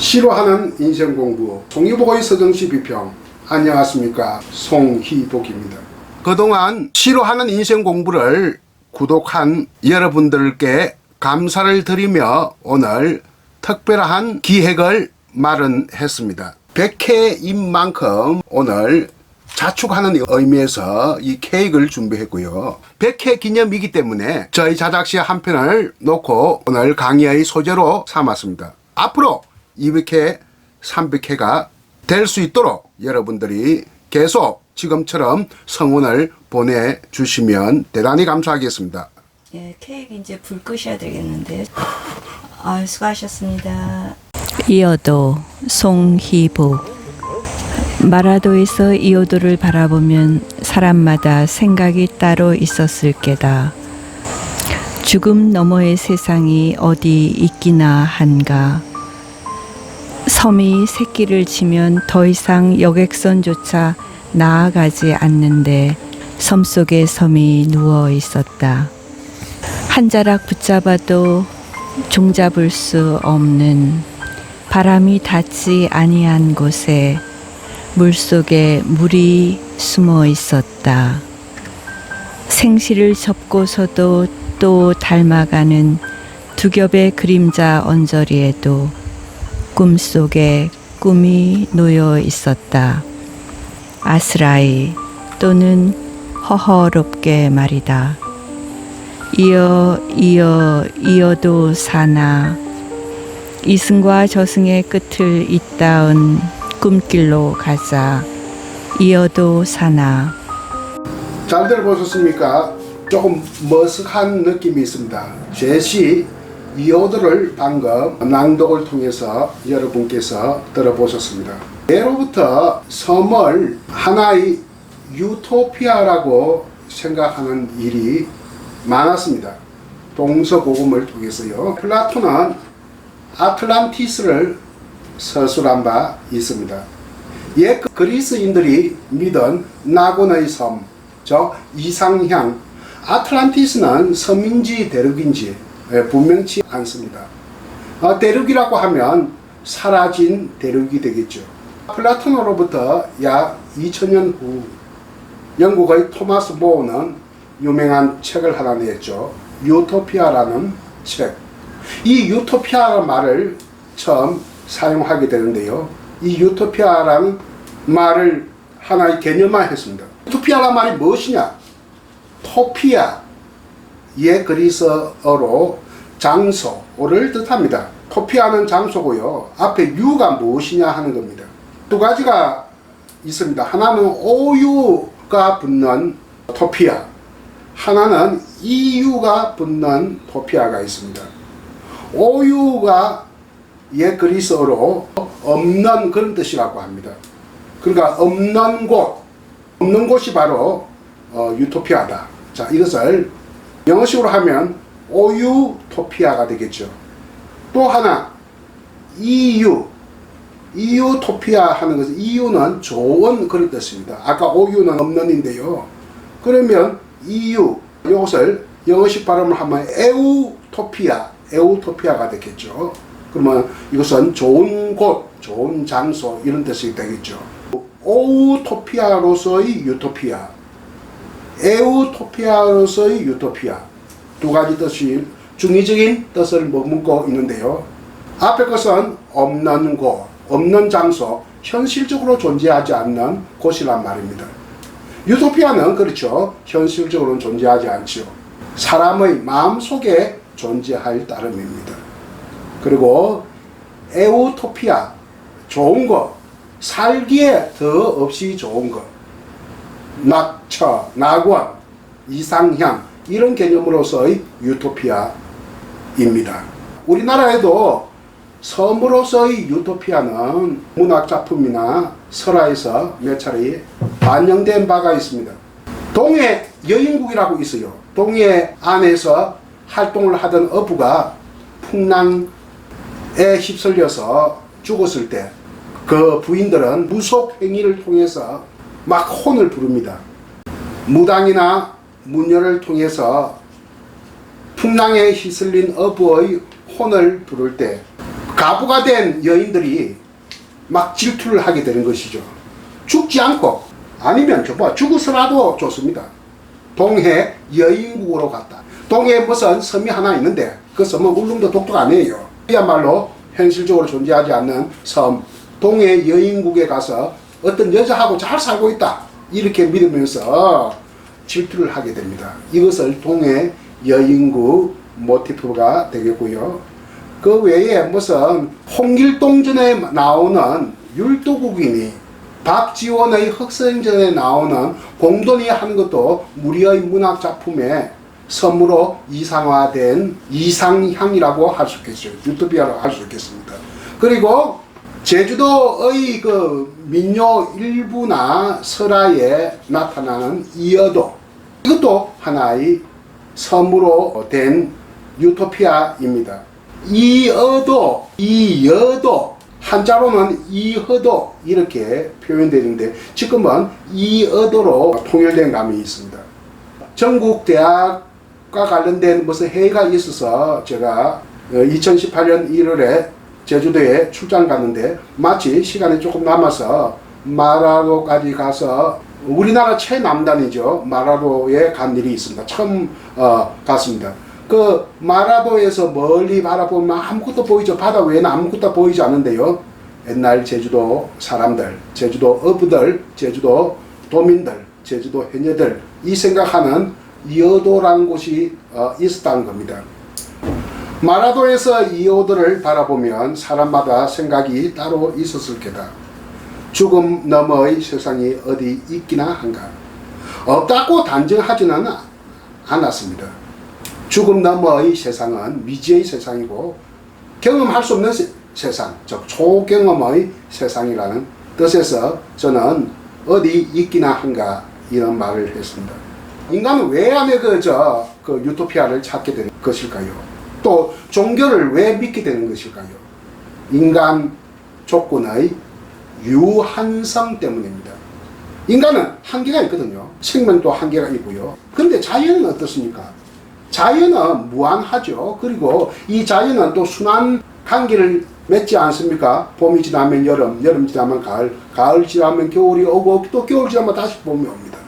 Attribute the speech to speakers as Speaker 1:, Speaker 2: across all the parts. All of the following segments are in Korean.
Speaker 1: 싫어하는 인생 공부 송희복의 서정시 비평 안녕하십니까 송희복입니다. 그동안 싫어하는 인생 공부를 구독한 여러분들께 감사를 드리며 오늘 특별한 기획을 마련했습니다. 100회인 만큼 오늘 자축하는 의미에서 이 케이크를 준비했고요. 100회 기념이기 때문에 저희 자작시 한 편을 놓고 오늘 강의의 소재로 삼았습니다. 앞으로 200회, 300회가 될 수 있도록 여러분들이 계속 지금처럼 성원을 보내주시면 대단히 감사하겠습니다.
Speaker 2: 예, 케이크 이제 불 끄셔야 되겠는데. 아, 수고하셨습니다.
Speaker 3: 이어도 송희복 마라도에서 이어도를 바라보면 사람마다 생각이 따로 있었을 게다. 죽음 너머의 세상이 어디 있기나 한가. 섬이 새끼를 치면 더 이상 여객선조차 나아가지 않는데 섬 속에 섬이 누워 있었다. 한 자락 붙잡아도 종잡을 수 없는 바람이 닿지 아니한 곳에 물 속에 물이 숨어 있었다. 생시를 접고서도 또 닮아가는 두 겹의 그림자 언저리에도 꿈속에 꿈이 놓여 있었다. 아스라이 또는 허허롭게 말이다. 이어 이어 이어도 사나 이승과 저승의 끝을 잇닿은 꿈길로 가자 이어도 사나
Speaker 1: 잘들 보셨습니까? 조금 머쓱한 느낌이 있습니다. 제시 이오드를 방금 낭독을 통해서 여러분께서 들어보셨습니다. 예로부터 섬을 하나의 유토피아라고 생각하는 일이 많았습니다. 동서고금을 통해서요. 플라톤은 아틀란티스를 서술한 바 있습니다. 옛 그리스인들이 믿은 나곤의 섬, 저 이상향, 아틀란티스는 섬인지 대륙인지 예, 분명치 않습니다. 어, 대륙이라고 하면 사라진 대륙이 되겠죠. 플라톤으로부터 약 2000년 후 영국의 토마스 보어는 유명한 책을 하나 냈죠. 유토피아라는 책. 이 유토피아라는 말을 처음 사용하게 되는데요. 이 유토피아라는 말을 하나의 개념화 했습니다. 유토피아라는 말이 무엇이냐? 토피아, 예 그리스어로 장소를 뜻합니다. 토피아는 장소고요. 앞에 유가 무엇이냐 하는 겁니다. 두 가지가 있습니다. 하나는 오유가 붙는 토피아, 하나는 이유가 붙는 토피아가 있습니다. 오유가 예 그리스어로 없는 그런 뜻이라고 합니다. 그러니까 없는 곳, 없는 곳이 바로 어, 유토피아다. 자, 이것을 영어식으로 하면 오유토피아가 되겠죠. 또 하나 EU 이유토피아 하는 것은 이유는 좋은 그런 뜻입니다. 아까 오유는 없는인데요. 그러면 EU 이것을 영어식 발음을 하면 에우토피아 에우토피아가 되겠죠. 그러면 이것은 좋은 곳, 좋은 장소 이런 뜻이 되겠죠. 오우토피아로서의 유토피아, 에우토피아로서의 유토피아 두 가지 뜻이 중의적인 뜻을 머금고 있는데요. 앞에 것은 없는 곳, 없는 장소, 현실적으로 존재하지 않는 곳이란 말입니다. 유토피아는 그렇죠. 현실적으로는 존재하지 않죠. 사람의 마음 속에 존재할 따름입니다. 그리고 에우토피아, 좋은 것, 살기에 더 없이 좋은 것, 낙 처, 낙원, 이상향 이런 개념으로서의 유토피아입니다. 우리나라에도 섬으로서의 유토피아는 문학 작품이나 설화에서 몇 차례 반영된 바가 있습니다. 동해 여인국이라고 있어요. 동해 안에서 활동을 하던 어부가 풍랑에 휩쓸려서 죽었을 때 그 부인들은 무속 행위를 통해서 막 혼을 부릅니다. 무당이나 문녀를 통해서 풍랑에 휘둘린 어부의 혼을 부를 때 가부가 된 여인들이 막 질투를 하게 되는 것이죠. 죽지 않고 아니면 저뭐 죽어서라도 좋습니다. 동해 여인국으로 갔다. 동해에 무슨 섬이 하나 있는데 그 섬은 울릉도 독도가 아니에요. 그야말로 현실적으로 존재하지 않는 섬 동해 여인국에 가서 어떤 여자하고 잘 살고 있다 이렇게 믿으면서 질투를 하게 됩니다. 이것을 동해 여인국 모티프가 되겠고요. 그 외에 무슨 홍길동전에 나오는 율도국인이 박지원의 흑성전에 나오는 공돈이 하는 것도 무리의 문학 작품의 선물로 이상화된 이상향이라고 할 수 있겠죠. 유토피아라고 할수 있겠습니다. 그리고 제주도의 그 민요 일부나 설화에 나타나는 이어도 이것도 하나의 섬으로 된 유토피아입니다. 이어도, 이여도, 한자로는 이허도 이렇게 표현되는데 지금은 이어도로 통일된 감이 있습니다. 전국 대학과 관련된 무슨 회의가 있어서 제가 2018년 1월에 제주도에 출장 갔는데 마치 시간이 조금 남아서 마라도까지 가서 우리나라 최남단이죠. 마라도에 간 일이 있습니다. 처음 어, 갔습니다. 그 마라도에서 멀리 바라보면 아무것도 보이죠. 바다 외에는 아무것도 보이지 않는데요. 옛날 제주도 사람들, 제주도 어부들, 제주도 도민들, 제주도 해녀들 이 생각하는 이어도라는 곳이 어, 있었다는 겁니다. 마라도에서 이어도를 바라보면 사람마다 생각이 따로 있었을 게다. 죽음 너머의 세상이 어디 있기나 한가. 없다고 단정하지는 않았습니다. 죽음 너머의 세상은 미지의 세상이고 경험할 수 없는 세, 세상, 즉 초경험의 세상이라는 뜻에서 저는 어디 있기나 한가 이런 말을 했습니다. 인간은 왜 안에 그저 그 유토피아를 찾게 되는 것일까요? 또 종교를 왜 믿게 되는 것일까요? 인간 조건의 유한성 때문입니다. 인간은 한계가 있거든요. 생명도 한계가 있고요. 그런데 자연은 어떻습니까? 자연은 무한하죠. 그리고 이 자연은 또 순환 관계를 맺지 않습니까? 봄이 지나면 여름, 여름 지나면 가을, 가을 지나면 겨울이 오고 또 겨울 지나면 다시 봄이 옵니다.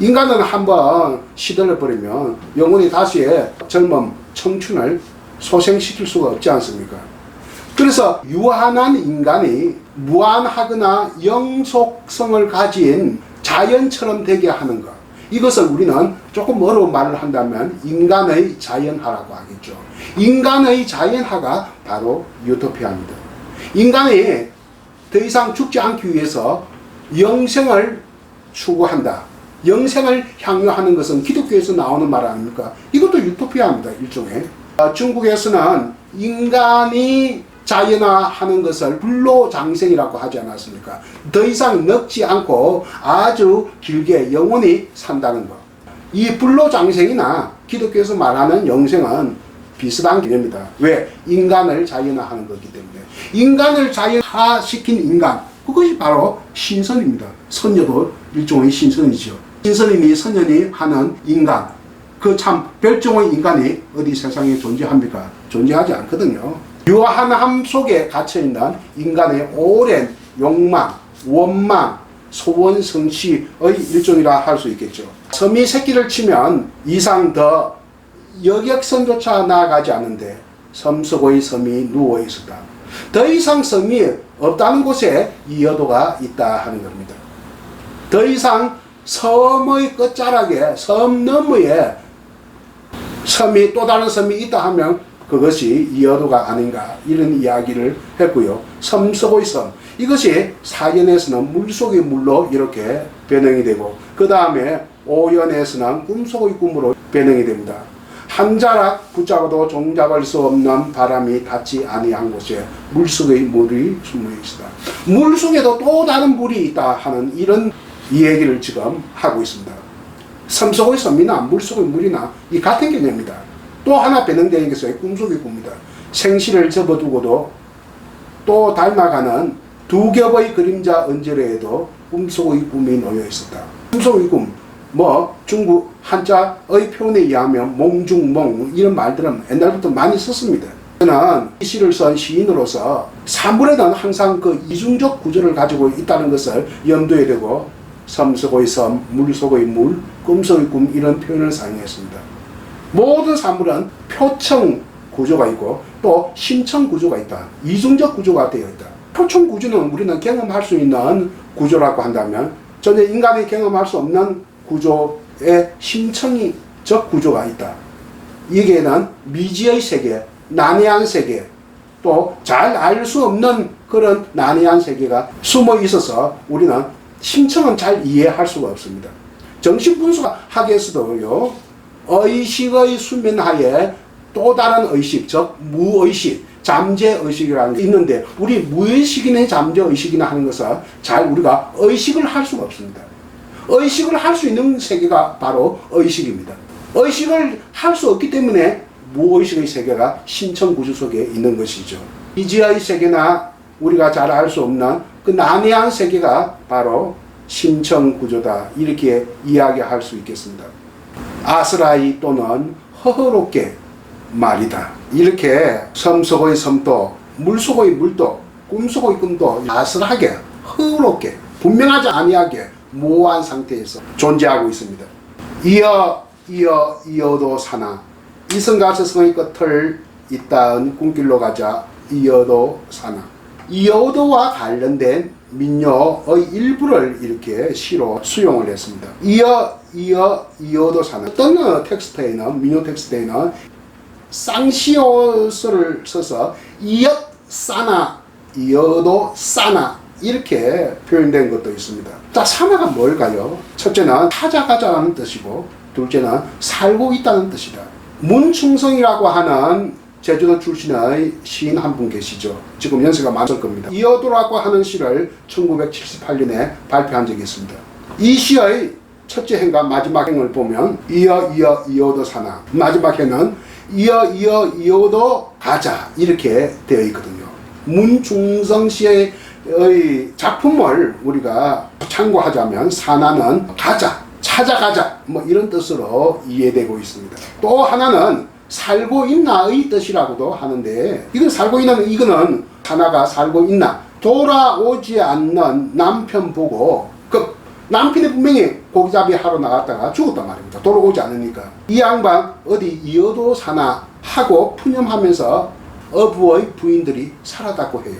Speaker 1: 인간은 한번 시들어 버리면 영원히 다시 젊음, 청춘을 소생시킬 수가 없지 않습니까? 그래서 유한한 인간이 무한하거나 영속성을 가진 자연처럼 되게 하는 것. 이것을 우리는 조금 어려운 말을 한다면 인간의 자연하라고 하겠죠. 인간의 자연하가 바로 유토피아입니다. 인간이 더 이상 죽지 않기 위해서 영생을 추구한다. 영생을 향유하는 것은 기독교에서 나오는 말 아닙니까? 이것도 유토피아입니다. 일종의. 어, 중국에서는 인간이 자연화하는 것을 불로장생이라고 하지 않았습니까? 더 이상 늙지 않고 아주 길게 영원히 산다는 것. 이 불로장생이나 기독교에서 말하는 영생은 비슷한 개념입니다. 왜? 인간을 자연화하는 거기 때문에. 인간을 자연화시킨 인간, 그것이 바로 신선입니다. 선녀도 일종의 신선이죠. 신선님이 선녀니 하는 인간, 그 참 별종의 인간이 어디 세상에 존재합니까? 존재하지 않거든요. 유한 함 속에 갇혀있는 인간의 오랜 욕망, 원망, 소원 성취의 일종이라 할 수 있겠죠. 섬이 새끼를 치면 이상 더 여객선조차 나아가지 않는데 섬 속의 섬이 누워 있었다. 더 이상 섬이 없다는 곳에 이 여도가 있다 하는 겁니다. 더 이상 섬의 끝자락에 섬 너머에 섬이 또 다른 섬이 있다 하면 그것이 이어도가 아닌가 이런 이야기를 했고요. 섬 속의 섬 이것이 사연에서는 물속의 물로 이렇게 변형이 되고 그 다음에 오연에서는 꿈속의 꿈으로 변형이 됩니다. 한 자락 붙잡아도 종잡을 수 없는 바람이 닿지 아니한 곳에 물속의 물이 숨어 있다. 물 속에도 또 다른 물이 있다 하는 이런 이야기를 지금 하고 있습니다. 섬 속의 섬이나 물 속의 물이나 이 같은 개념입니다. 또 하나 변형되는 것이 꿈속의 꿈입니다. 생시를 접어두고도 또 닮아가는 두 겹의 그림자 언저리에도 꿈속의 꿈이 놓여 있었다. 꿈속의 꿈, 뭐 중국 한자의 표현에 의하면 몽중몽 이런 말들은 옛날부터 많이 썼습니다. 저는 이 시를 쓴 시인으로서 사물에는 항상 그 이중적 구조를 가지고 있다는 것을 염두에 두고 섬 속의 섬, 물 속의 물, 꿈 속의 꿈 이런 표현을 사용했습니다. 모든 사물은 표청 구조가 있고 또 심청 구조가 있다. 이중적 구조가 되어 있다. 표청 구조는 우리는 경험할 수 있는 구조라고 한다면 전혀 인간이 경험할 수 없는 구조의 심청적 구조가 있다. 여기에는 미지의 세계, 난해한 세계, 또 잘 알 수 없는 그런 난해한 세계가 숨어 있어서 우리는 심청은 잘 이해할 수가 없습니다. 정신분석 학에서도요, 의식의 수면하에 또 다른 의식, 즉 무의식, 잠재의식이라는 게 있는데 우리 무의식이나 잠재의식이나 하는 것은 잘 우리가 의식을 할 수가 없습니다. 의식을 할 수 있는 세계가 바로 의식입니다. 의식을 할 수 없기 때문에 무의식의 세계가 신청 구조 속에 있는 것이죠. 이지의 세계나 우리가 잘 알 수 없는 그 난해한 세계가 바로 신청 구조다. 이렇게 이야기할 수 있겠습니다. 아스라이 또는 허허롭게 말이다. 이렇게 섬 속의 섬도, 물 속의 물도, 꿈 속의 꿈도 아슬하게, 허허롭게, 분명하지 아니하게 모호한 상태에서 존재하고 있습니다. 이어 이어 이어도 사나 이성과 저성의 끝을 잇닿은 꿈길로 가자 이어도 사나 이어도와 관련된 민요의 일부를 이렇게 시로 수용을 했습니다. 이어 이어 이어도 사나 어떤 텍스트에는 민요 텍스트에는 쌍시옷을 써서 이엇 싸나 이어도 싸나 이렇게 표현된 것도 있습니다. 자, 사나가 뭘까요? 첫째는 찾아가자는 뜻이고 둘째는 살고 있다는 뜻이다. 문충성이라고 하는 제주도 출신의 시인 한 분 계시죠. 지금 연세가 많을 겁니다. 이어도라고 하는 시를 1978년에 발표한 적이 있습니다. 이 시의 첫째 행과 마지막 행을 보면 이어 이어 이어도 사나 마지막 해는 이어 이어 이어도 가자 이렇게 되어 있거든요. 문중성 씨의 작품을 우리가 참고하자면 사나는 가자 찾아가자 뭐 이런 뜻으로 이해되고 있습니다. 또 하나는 살고 있나의 뜻이라고도 하는데 이건 살고 있나는 이거는 하나가 살고 있나 돌아오지 않는 남편 보고 그 남편이 분명히 고기잡이 하러 나갔다가 죽었단 말입니다. 돌아오지 않으니까 이 양반 어디 이어도 사나 하고 푸념하면서 어부의 부인들이 살아다고 해요.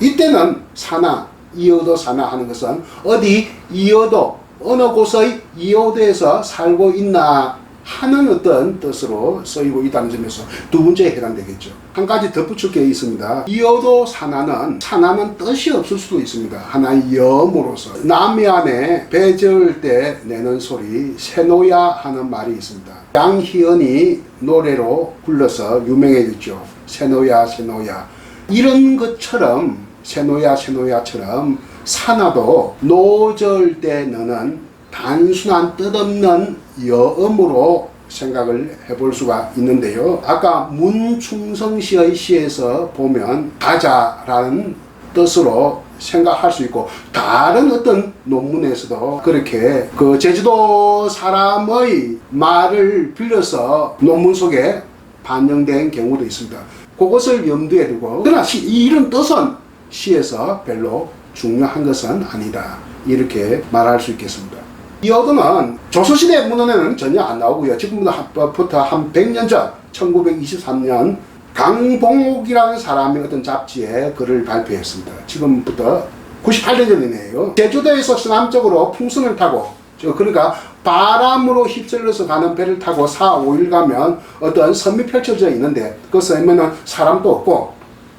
Speaker 1: 이때는 사나 이어도 사나 하는 것은 어디 이어도 어느 곳의 이어도에서 살고 있나 하는 어떤 뜻으로 쓰이고 있다는 점에서 두 번째에 해당되겠죠. 한 가지 덧붙일 게 있습니다. 이어도 사나는 사나는 뜻이 없을 수도 있습니다. 하나의 염으로서 남해안에 배 저을 때 내는 소리 새노야 하는 말이 있습니다. 양희은이 노래로 불러서 유명해졌죠. 새노야 새노야 이런 것처럼 새노야 새노야처럼 사나도 노절 때 너는 단순한 뜻없는 여음으로 생각을 해볼 수가 있는데요. 아까 문충성 씨의 시에서 보면 가자라는 뜻으로 생각할 수 있고 다른 어떤 논문에서도 그렇게 그 제주도 사람의 말을 빌려서 논문 속에 반영된 경우도 있습니다. 그것을 염두에 두고 그러나 시, 이런 뜻은 시에서 별로 중요한 것은 아니다. 이렇게 말할 수 있겠습니다. 이 어도는 조선시대 문헌에는 전혀 안 나오고요. 지금부터 한 100년 전 1923년 강봉옥이라는 사람이 어떤 잡지에 글을 발표했습니다. 지금부터 98년 전이네요. 제주도에서 서남쪽으로 풍선을 타고 저 그러니까 바람으로 휩쓸려서 가는 배를 타고 4, 5일 가면 어떤 섬이 펼쳐져 있는데 그 섬에는 사람도 없고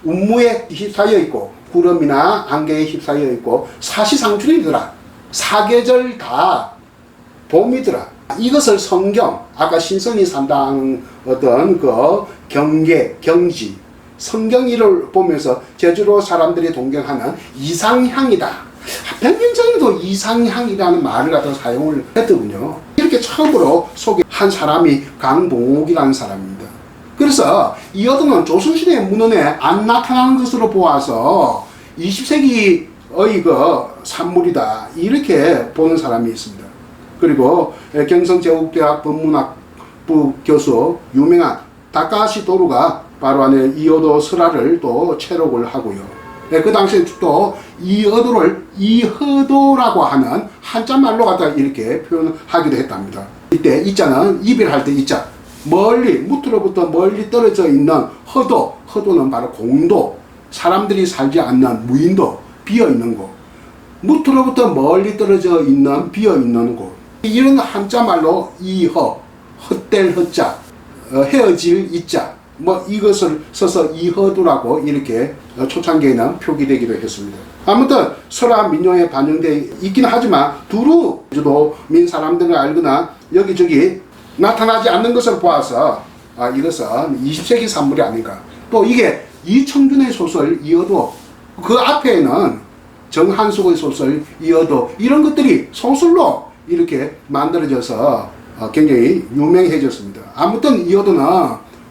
Speaker 1: 운무에 휩싸여 있고 구름이나 안개에 휩싸여 있고 사시상출이더라. 사계절 다 봄이더라. 이것을 성경, 아까 신선이 산다는 어떤 그 경계, 경지, 성경이를 보면서 제주도 사람들이 동경하는 이상향이다. 100년 전에도 이상향이라는 말을 갖다 사용을 했더군요. 이렇게 처음으로 소개한 사람이 강봉옥이라는 사람입니다. 그래서 이 어동은 조선시대 문헌에 안 나타나는 것으로 보아서 20세기의 그 산물이다. 이렇게 보는 사람이 있습니다. 그리고 경성제국대학 법문학부 교수 유명한 다카시 도루가 바로 안에 이어도 설화를 또 체록을 하고요. 네, 그 당시에 또 이어도를 이허도라고 하는 한자말로 갖다 이렇게 표현하기도 했답니다. 이때 이자는 이별할 때 이자. 멀리 무트로부터 멀리 떨어져 있는 허도. 허도는 바로 공도. 사람들이 살지 않는 무인도. 비어 있는 곳. 무트로부터 멀리 떨어져 있는 비어 있는 곳 이런 한자말로 이허 헛될 허자 어, 헤어질 이자 뭐 이것을 써서 이허도라고 이렇게 어, 초창기에는 표기되기도 했습니다. 아무튼 설화 민요에 반영되어 있긴 하지만 두루 제주도 민 사람들을 알거나 여기저기 나타나지 않는 것을 보아서 아, 이것은 20세기 산물이 아닌가. 또 이게 이청준의 소설 이어도 그 앞에는 정한숙의 소설 이어도 이런 것들이 소설로 이렇게 만들어져서 어, 굉장히 유명해졌습니다. 아무튼 이어도는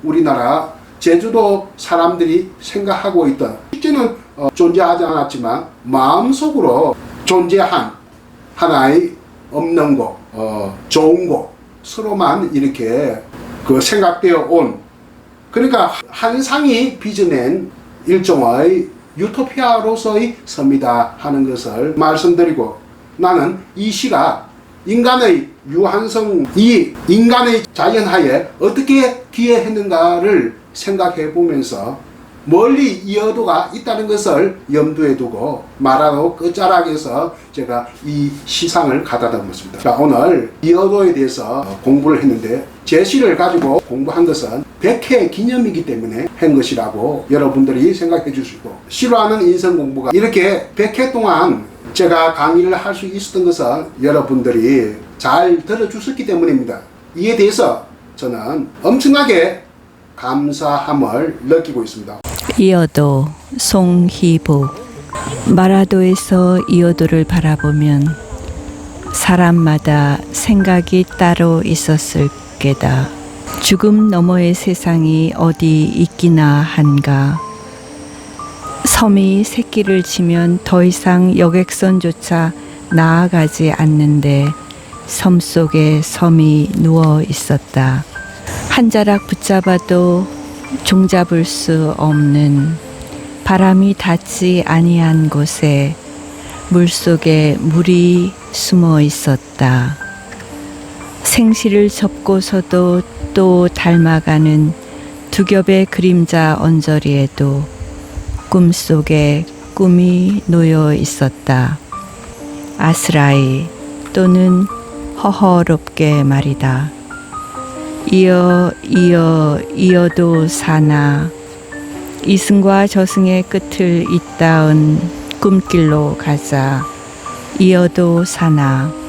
Speaker 1: 우리나라 제주도 사람들이 생각하고 있던 실제는 어, 존재하지 않았지만 마음속으로 존재한 하나의 없는 곳, 어, 좋은 곳 서로만 이렇게 그 생각되어 온 그러니까 한상이 빚어낸 일종의 유토피아로서의 섬이다 하는 것을 말씀드리고 나는 이 시가 인간의 유한성, 이 인간의 자연하에 어떻게 기여했는가를 생각해 보면서 멀리 이어도가 있다는 것을 염두에 두고 말하고 끝자락에서 제가 이 시상을 가다 담았습니다. 자, 오늘 이어도에 대해서 공부를 했는데 제 시를 가지고 공부한 것은 100회 기념이기 때문에 한 것이라고 여러분들이 생각해 주시고 싫어하는 인성 공부가 이렇게 100회 동안 제가 강의를 할 수 있었던 것은 여러분들이 잘 들어주셨기 때문입니다. 이에 대해서 저는 엄청나게 감사함을 느끼고 있습니다.
Speaker 3: 이어도 송희복 마라도에서 이어도를 바라보면 사람마다 생각이 따로 있었을 게다. 죽음 너머의 세상이 어디 있기나 한가. 섬이 새끼를 치면 더 이상 여객선조차 나아가지 않는데 섬 속에 섬이 누워 있었다. 한 자락 붙잡아도 종잡을 수 없는 바람이 닿지 아니한 곳에 물 속에 물이 숨어 있었다. 생시를 접고서도 또 닮아가는 두 겹의 그림자 언저리에도 꿈속에 꿈이 놓여 있었다. 아스라이 또는 허허롭게 말이다. 이어 이어 이어도 사나 이승과 저승의 끝을 잇닿은 꿈길로 가자 이어도 사나